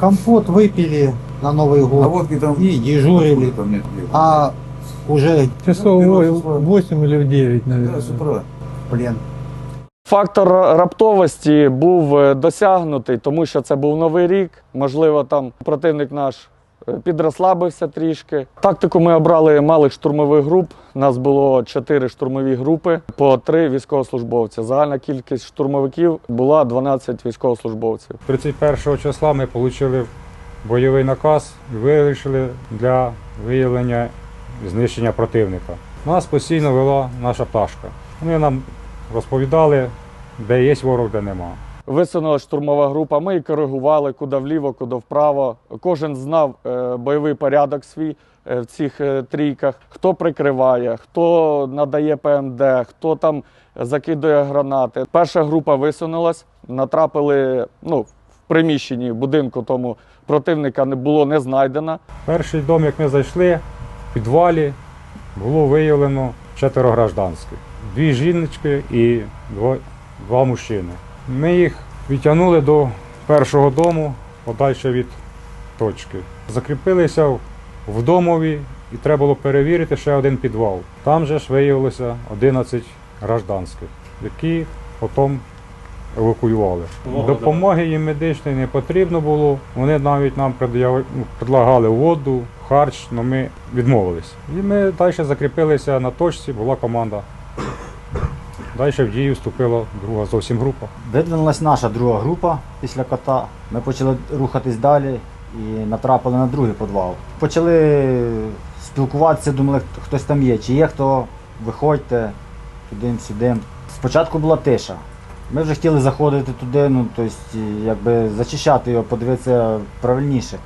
Компот выпили на Новый А год водки там... и дежурили. Там нет, нет. А уже, Часов Ну, 8 или в 9, Да, наверное. с утра. блин, Фактор раптовості був е, досягнутий, тому що це був новий рік. Можливо, там противник наш підрослабився трішки. Тактику ми обрали малих штурмових груп. Нас було чотири штурмові групи по три військовослужбовці. Загальна кількість штурмовиків була 12 військовослужбовців. 31 числа ми отримали бойовий наказ і вирішили для виявлення знищення противника. Нас постійно вела наша пташка. Вони нам розповідали, де є ворог, де нема. Висунула штурмова група. Ми її коригували куди вліво, куди вправо. Кожен знав е, бойовий порядок свій е, в цих е, трійках, хто прикриває, хто надає ПМД, хто там закидує гранати. Перша група висунулась, натрапили ну, приміщенні будинку, тому противника не було не знайдено. Перший дом, як ми зайшли, в підвалі було виявлено четверо гражданських. Дві жіночки і два, два мужчини. Ми їх відтягнули до першого дому, подальше від точки. Закріпилися в- домові і треба було перевірити ще один підвал. Там же ж виявилося 11 гражданських, які потім евакуювали. Допомоги їм медичної не потрібно було. Вони навіть нам предлагали воду, харч, але ми відмовились. І ми далі закріпилися на точці, була команда. Далі в дію вступила друга зовсім група. Видвинулась наша друга група після кота. Ми почали рухатись далі і натрапили на другий підвал. Почали спілкуватися, думали, хтось там є. Чи є хто, виходьте туди-сюди. Спочатку була тиша. Ми вже хотіли заходити туди, ну тобто, якби зачищати його, подивитися правильніше.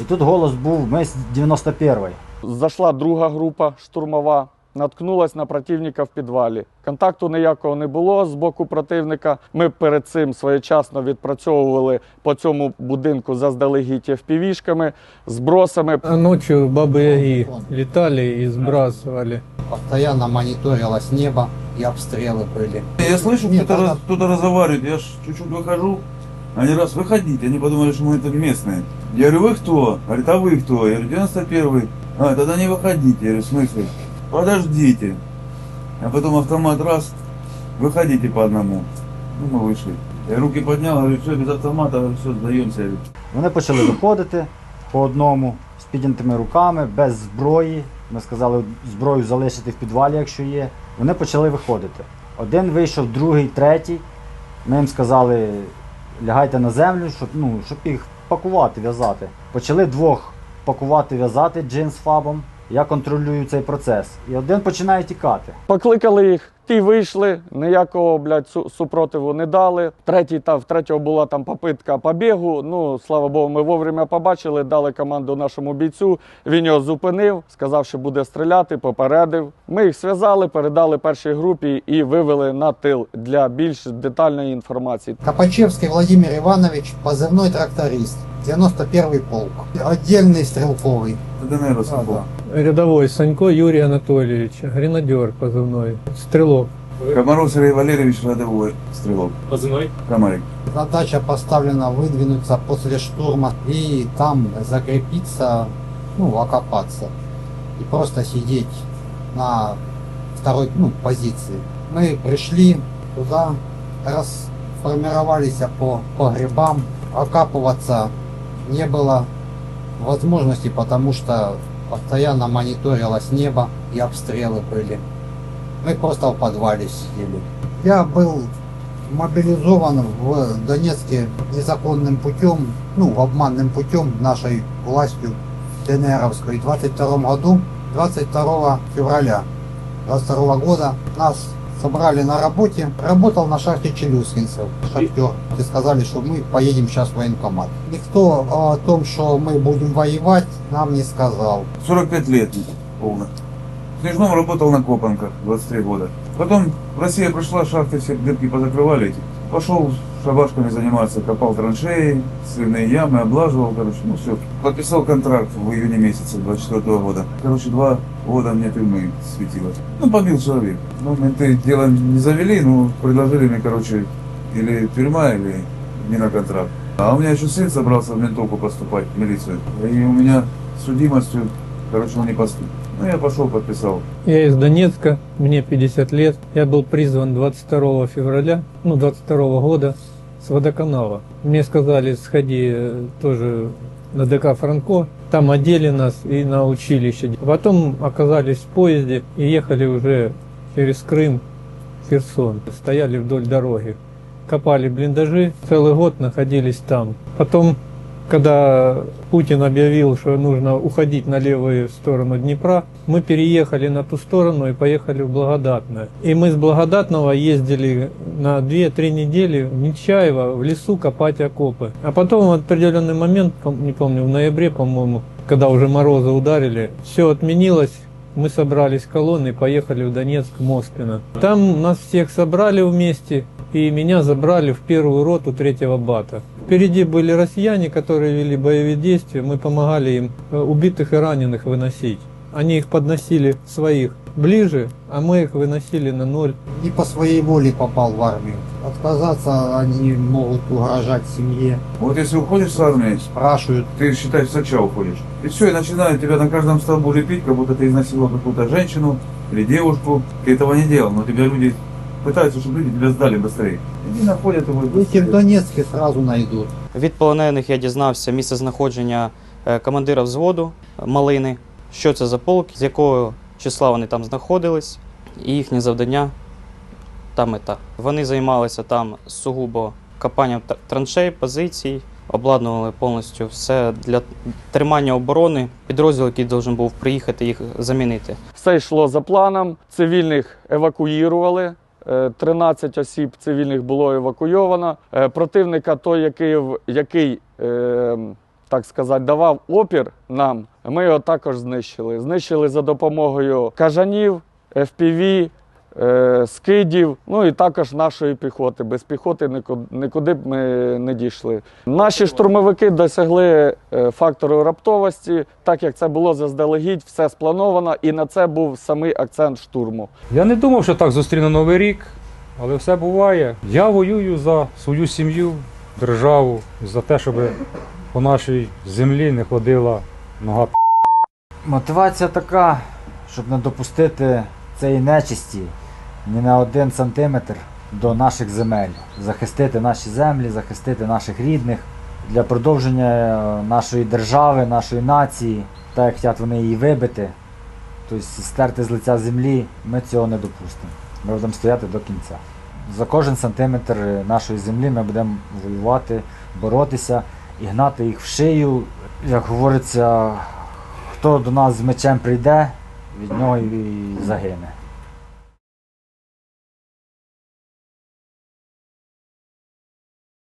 І тут голос був, ми з 91-ї. Зайшла друга група штурмова, наткнулась на противника в підвалі. Контакту ніякого не було з боку противника. Ми перед цим своєчасно відпрацьовували по цьому будинку заздалегідь FPV-шками, збросами. А ночью бабы-яги летали и сбрасывали. постоянно мониторилось небо и обстрелы были. Я слышу, Нет, кто-то, она- раз- кто-то разговаривает, я ж чуть-чуть выхожу, они раз выходите, они подумали, что мы это местные. Я говорю, вы кто? Говорит, а вы кто? Я говорю, 91-й. А, тогда не выходите. Я говорю, в смысле? Подождите. А потом автомат раз, выходите по одному. Ну, мы вышли. Я руки поднял, говорю, все, без автомата, все, сдаемся. Я говорю, Вони почали виходити по одному з піднятими руками, без зброї. Ми сказали зброю залишити в підвалі, якщо є. Вони почали виходити. Один вийшов, другий, третій. Ми їм сказали, лягайте на землю, щоб, ну, щоб їх пакувати, в'язати. Почали двох пакувати, в'язати джин з фабом. Я контролюю цей процес. І один починає тікати. Покликали їх, ті вийшли, ніякого блядь, су- супротиву не дали. Третій та в третього була там попитка побігу. Ну слава Богу, ми вовремя побачили, дали команду нашому бійцю. Він його зупинив, сказав, що буде стріляти, попередив. Ми їх зв'язали, передали першій групі і вивели на тил для більш детальної інформації. Копачевский Владимир Иванович, позывной тракторист, 91-й полк, отдельный стрелковый. это ДНР А, Росомбо. да. Рядовой Санько Юрий Анатольевич, гренадер позывной, стрелок. Комаров Сергей Валерьевич, рядовой стрелок. Позивний? Комарик. Задача поставлена выдвинуться после штурма и там закрепиться, ну, окопаться. И просто сидеть на второй ну, позиции. Мы пришли туда, расформировались по погребам, окапываться не было возможности, потому что постоянно мониторилось небо и обстрелы были. Мы просто в подвале сидели. Я был мобилизован в Донецке незаконным путем, ну, обманным путем нашей властью ДНРовской в 22 году, 22 февраля 22 года нас собрали на работе, работал на шахте Челюскинцев, шахтер. И сказали, что мы поедем сейчас в военкомат. Никто о том, что мы будем воевать, нам не сказал. 45 лет полно. Снежном работал на Копанках 23 года. Потом Россия пришла, шахты все дырки позакрывали. Пошел шабашками заниматься, копал траншеи, сливные ямы, облаживал, короче, ну все. Подписал контракт в июне месяце 24 года. Короче, два года мне тюрьмы светило. Ну, побил человек. Ну, менты дело не завели, ну, предложили мне, короче, или тюрьма, или не на контракт. А у меня еще сын собрался в ментовку поступать, в милицию. И у меня судимостью, короче, он не поступил. Ну, я пошел, подписал. Я из Донецка, мне 50 лет. Я был призван 22 февраля, ну, 22 года с водоканала. Мне сказали, сходи э, тоже на ДК Франко, там одели нас и на училище. Потом оказались в поезде и ехали уже через Крым, Херсон. Стояли вдоль дороги, копали блиндажи, целый год находились там. Потом когда Путин объявил, что нужно уходить на левую сторону Днепра, мы переехали на ту сторону и поехали в Благодатное. И мы с Благодатного ездили на 2-3 недели в Нечаево в лесу копать окопы. А потом в определенный момент, не помню, в ноябре, по-моему, когда уже морозы ударили, все отменилось, мы собрались колонной, поехали в Донецк, Моспино. Там нас всех собрали вместе, и меня забрали в первую роту третьего бата. Впереди были россияне, которые вели боевые действия, мы помогали им э, убитых и раненых выносить. Они их подносили своих ближе, а мы их выносили на ноль. Не по своей воле попал в армию. Отказаться они могут угрожать семье. Вот если уходишь с армии, Спрашивают, ты считай, с отча уходишь. И все, и начинают тебя на каждом столбу лепить, как будто ты изнасиловал какую-то женщину или девушку. Ты этого не делал, но тебя люди пытаются, чтобы люди тебя сдали быстрее. Иди находят его. и эти в быстрее. Донецке сразу найдут. Від полонених я дізнався місце знаходження е, командира взводу Малини, що це за полк, з якого числа вони там знаходились, і їхнє завдання та мета. Вони займалися там сугубо копанням траншей, позицій, обладнували повністю все для тримання оборони. Підрозділ, який должен був приїхати їх замінити. Все йшло за планом. Цивільних евакуювали. Е, 13 осіб цивільних було евакуйовано. Е, Противника, той, який, який е, так сказати, давав опір нам, ми його також знищили. Знищили за допомогою кажанів, FPV, е, скидів, ну і також нашої піхоти. Без піхоти нікуди, нікуди б ми не дійшли. Наші штурмовики досягли е, фактору раптовості, так як це було заздалегідь, все сплановано, і на це був самий акцент штурму. Я не думав, що так зустріну Новий рік, але все буває. Я воюю за свою сім'ю, державу, за те, щоб по нашій землі не ходила нога. Мотивація така, щоб не допустити цієї нечисті ні на один сантиметр до наших земель. Захистити наші землі, захистити наших рідних для продовження е, нашої держави, нашої нації, так як хочуть вони її вибити, тобто стерти з лиця землі, ми цього не допустимо. Ми будемо стояти до кінця. За кожен сантиметр нашої землі ми будемо воювати, боротися і гнати їх в шию. Як говориться, хто до нас з мечем прийде, від нього і загине.